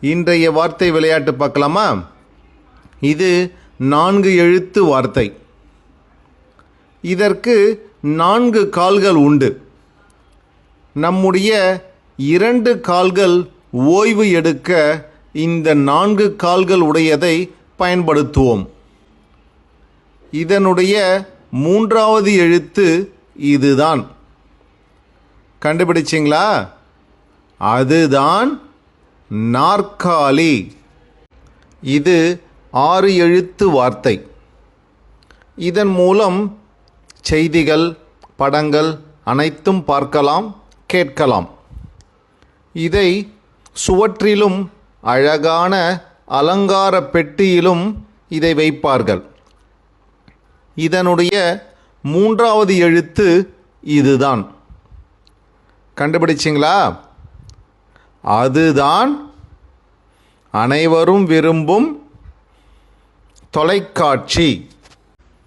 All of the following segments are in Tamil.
இன்றைய வார்த்தை விளையாட்டு பார்க்கலாமா? இது நான்கு எழுத்து வார்த்தை. இதற்கு நான்கு கால்கள் உண்டு. நம்முடைய இரண்டு கால்கள் ஓய்வு எடுக்க இந்த நான்கு கால்கள் உடையதை பயன்படுத்துவோம். இதனுடைய மூன்றாவது எழுத்து இதுதான். கண்டுபிடிச்சிங்களா? அதுதான் நாற்காலி. இது ஆறு எழுத்து வார்த்தை. இதன் மூலம் செய்திகள் படங்கள் அனைத்தும் பார்க்கலாம் கேட்கலாம். இதை சுவற்றிலும் அழகான அலங்கார பெட்டியிலும் இதை வைப்பார்கள். இதனுடைய மூன்றாவது எழுத்து இதுதான். கண்டுபிடிச்சிங்களா? அதுதான் அனைவரும் விரும்பும் தொலைக்காட்சி.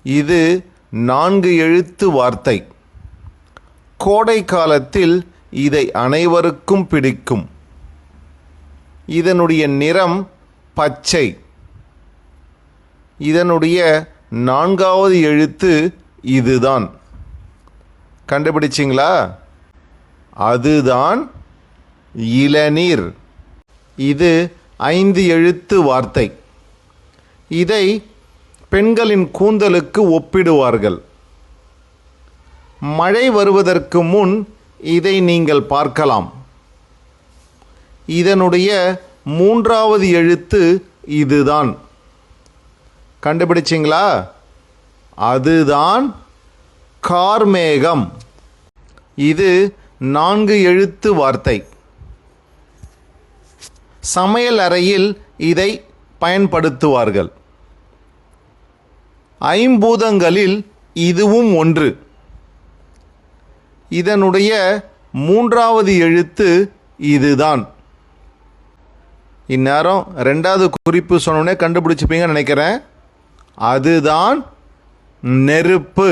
இது நான்கு எழுத்து வார்த்தை. கோடை காலத்தில் இதை அனைவருக்கும் பிடிக்கும். இதனுடைய நிறம் பச்சை. இதனுடைய நான்காவது எழுத்து இதுதான். கண்டுபிடிச்சிங்களா? அதுதான் இளநீர். இது ஐந்து எழுத்து வார்த்தை. இதை பெண்களின் கூந்தலுக்கு ஒப்பிடுவார்கள். மழை வருவதற்கு முன் இதை நீங்கள் பார்க்கலாம். இதனுடைய மூன்றாவது எழுத்து இதுதான். கண்டுபிடிச்சிங்களா? அதுதான் கார்மேகம். இது நான்கு எழுத்து வார்த்தை. சமையல் அறையில் இதை பயன்படுத்துவார்கள். ஐம்பூதங்களில் இதுவும் ஒன்று. இதனுடைய மூன்றாவது எழுத்து இதுதான். இந்நேரம் ரெண்டாவது குறிப்பு சொன்னோடனே கண்டுபிடிச்சிப்பீங்கன்னு நினைக்கிறேன். அதுதான் நெருப்பு.